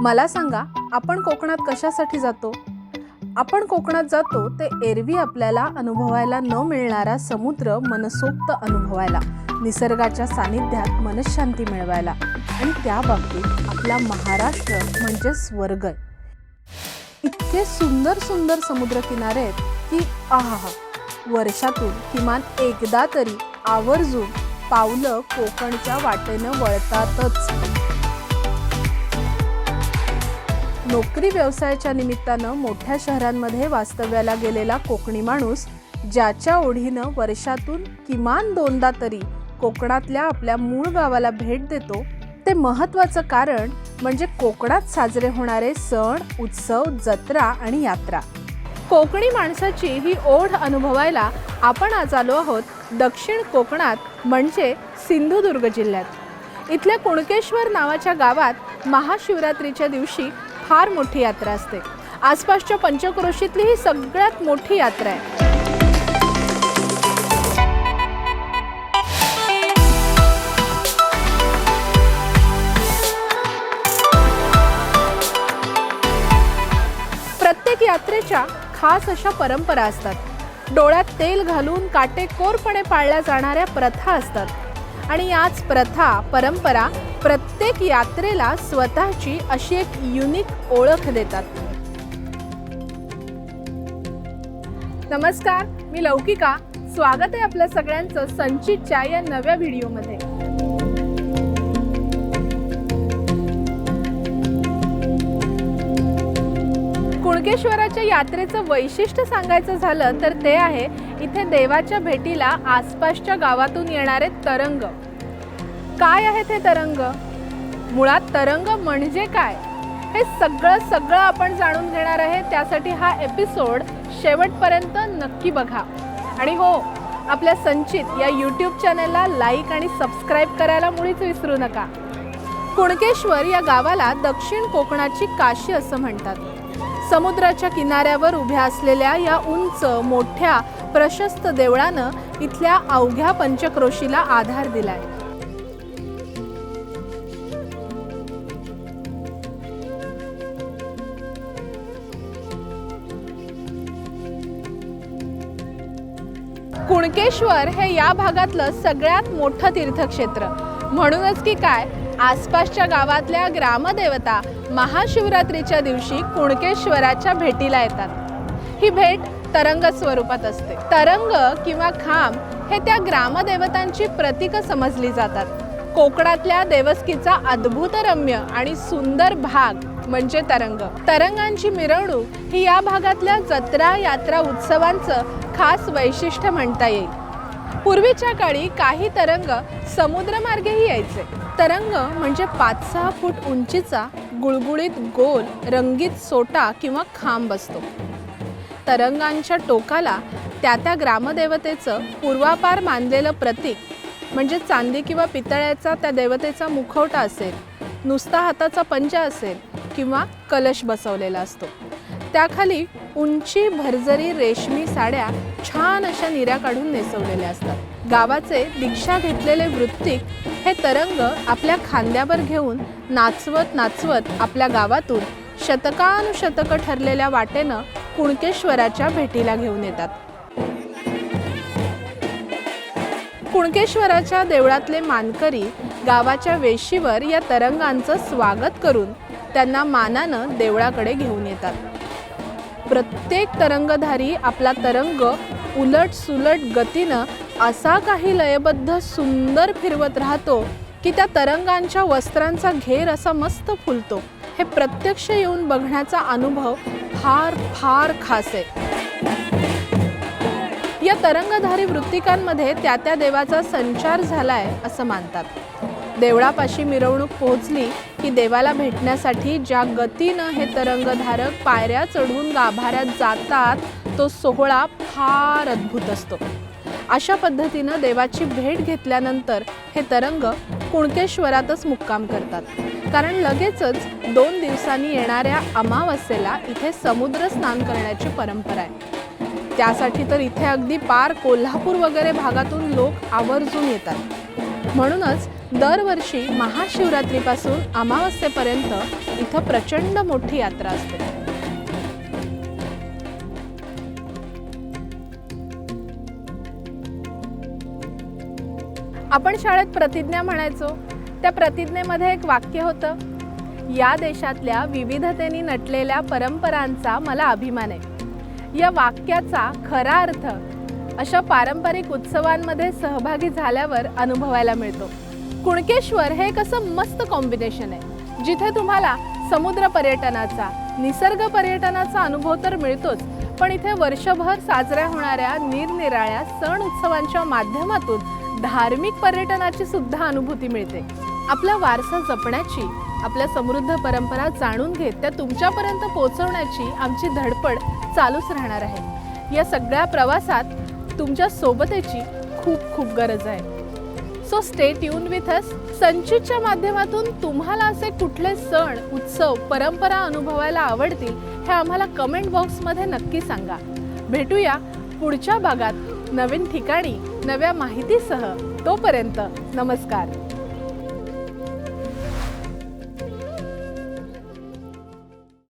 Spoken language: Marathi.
मला सांगा आपण कोकणात कशासाठी जातो? आपण कोकणात जातो ते एरवी आपल्याला अनुभवायला न मिळणारा समुद्र मनसोक्त अनुभवायला निसर्गाच्या सानिध्यात मनशांती मिळवायला आणि त्या बाबतीत आपला महाराष्ट्र म्हणजे स्वर्ग आहे. इतके सुंदर सुंदर समुद्रकिनारे आहेत की आहा वर्षातून किमान एकदा तरी आवर्जून पावलं कोकणच्या वाटेनं वळतातच. नोकरी व्यवसायाच्या निमित्तानं मोठ्या शहरांमध्ये वास्तव्याला गेलेला कोकणी माणूस ज्याच्या ओढीनं वर्षातून किमान दोनदा तरी कोकणातल्या आपल्या मूळ गावाला भेट देतो ते महत्त्वाचं कारण म्हणजे कोकणात साजरे होणारे सण उत्सव जत्रा आणि यात्रा. कोकणी माणसाची ही ओढ अनुभवायला आपण आज आलो आहोत दक्षिण कोकणात म्हणजे सिंधुदुर्ग जिल्ह्यात. इथल्या कुणकेश्वर नावाच्या गावात महाशिवरात्रीच्या दिवशी फार मोठी यात्रा असते. आसपासच्या पंचक्रोशीतली ही सगळ्यात मोठी यात्रा आहे. प्रत्येक यात्रेच्या खास अशा परंपरा असतात. डोळ्यात तेल घालून काटेकोरपणे पाळल्या जाणाऱ्या प्रथा असतात. आणि याच प्रथा परंपरा प्रत्येक यात्रेला स्वतःची अशी एक युनिक ओळख देतात. नमस्कार मी लौकिका. स्वागत आहे आपल्या सगळ्यांचं संचितच्या या नव्या व्हिडिओमध्ये. कुणकेश्वराच्या यात्रेचं वैशिष्ट्य सांगायचं झालं तर ते आहे इथे देवाच्या भेटीला आसपासच्या गावातून येणारे तरंग. काय आहेत हे तरंग? मुळात तरंग म्हणजे काय? हे सगळं सगळं आपण जाणून घेणार आहे. त्यासाठी हा एपिसोड शेवटपर्यंत नक्की बघा. आणि हो आपल्या संचित या यूट्यूब चॅनलला लाईक आणि सबस्क्राईब करायला मुळीच विसरू नका. कुणकेश्वर या गावाला दक्षिण कोकणाची काशी असं म्हणतात. समुद्राच्या किनाऱ्यावर उभ्या असलेल्या या उंच मोठ्या प्रशस्त देवळानं इथल्या अवघ्या पंचक्रोशीला आधार दिलाय. कुणकेश्वर हे या भागातलं सगळ्यात मोठं तीर्थक्षेत्र. म्हणूनच की काय आसपासच्या गावातल्या ग्रामदेवता महाशिवरात्रीच्या दिवशी कुणकेश्वराच्या भेटीला येतात. ही भेट तरंग स्वरूपात असते. तरंग किंवा खांब हे त्या ग्रामदेवतांची प्रतीकं समजली जातात. कोकणातल्या देवस्कीचा अद्भुत रम्य आणि सुंदर भाग म्हणजे तरंग. तरंगांची मिरवणूक ही या भागातल्या जत्रा यात्रा उत्सवांचं खास वैशिष्ट्य म्हणता येईल. पूर्वीच्या काळी काही तरंग समुद्रमार्गेही यायचे. तरंग म्हणजे पाच सहा फूट उंचीचा गुळगुळीत गोल रंगीत सोटा किंवा खांब असतो. तरंगांच्या टोकाला त्या त्या ग्रामदेवतेचं पूर्वापार मानलेलं प्रतीक म्हणजे चांदी किंवा पितळ्याचा त्या देवतेचा मुखवटा असेल नुसता हाताचा पंजा असेल किंवा कलश बसवलेला असतो. त्याखाली उंची भरजरी रेशमी साड्या छान अशा निऱ्या काढून नेसवलेल्या असतात. गावाचे दीक्षा घेतलेले वृत्तिक हे तरंग आपल्या खांद्यावर घेऊन नाचवत नाचवत आपल्या गावातून शतकानुशतकं ठरलेल्या वाटेनं कुणकेश्वराच्या भेटीला घेऊन येतात. कुणकेश्वराच्या देवळातले मानकरी गावाच्या वेशीवर या तरंगांचं स्वागत करून त्यांना मानानं देवळाकडे घेऊन येतात. प्रत्येक तरंगधारी आपला तरंग उलट सुलट गतीनं असा काही लयबद्ध सुंदर फिरवत राहतो की त्या तरंगांच्या वस्त्रांचा घेर असा मस्त फुलतो. हे प्रत्यक्ष येऊन बघण्याचा अनुभव फार फार खास आहे. या तरंगधारी वृत्तिकांमध्ये त्या त्या देवाचा संचार झालाय असं मानतात. देवळापाशी मिरवणूक पोहोचली की देवाला भेटण्यासाठी ज्या गतीनं हे तरंगधारक पायऱ्या चढून गाभाऱ्यात जातात तो सोहळा फार अद्भुत असतो. अशा पद्धतीनं देवाची भेट घेतल्यानंतर हे तरंग कुणकेश्वरातच मुक्काम करतात. कारण लगेचच दोन दिवसांनी येणाऱ्या अमावस्येला इथे समुद्र स्नान करण्याची परंपरा आहे. त्यासाठी तर इथे अगदी पार कोल्हापूर वगैरे भागातून लोक आवर्जून येतात. म्हणूनच दरवर्षी महाशिवरात्रीपासून अमावस्येपर्यंत इथं प्रचंड मोठी यात्रा असते. आपण शाळेत प्रतिज्ञा म्हणायचो. त्या प्रतिज्ञेमध्ये एक वाक्य होतं या देशातल्या विविधतेने नटलेल्या परंपरांचा मला अभिमान आहे. या वाक्याचा खरा अर्थ अशा पारंपरिक उत्सवांमध्ये सहभागी झाल्यावर अनुभवायला मिळतो. कुणकेश्वर हे एक असं मस्त कॉम्बिनेशन आहे जिथे तुम्हाला समुद्र पर्यटनाचा निसर्ग पर्यटनाचा अनुभव तर मिळतोच पण इथे वर्षभर साजऱ्या होणाऱ्या निरनिराळ्या सण उत्सवांच्या माध्यमातून धार्मिक पर्यटनाची सुद्धा अनुभूती मिळते. आपला वारसा जपण्याची आपल्या समृद्ध परंपरा जाणून घेत त्या तुमच्यापर्यंत पोहोचवण्याची आमची धडपड चालूच राहणार आहे. या सगळ्या प्रवासात तुमच्या सोबतेची खूप खूप गरज आहे. So stay tuned with us संचितच्या माध्यमातून तुम्हाला असे कुठले सण उत्सव परंपरा अनुभवायला आवडतील हे आम्हाला कमेंट बॉक्समध्ये नक्की सांगा. भेटूया पुढच्या भागात नवीन ठिकाणी. नव्या माहितीसह तोपर्यंत नमस्कार.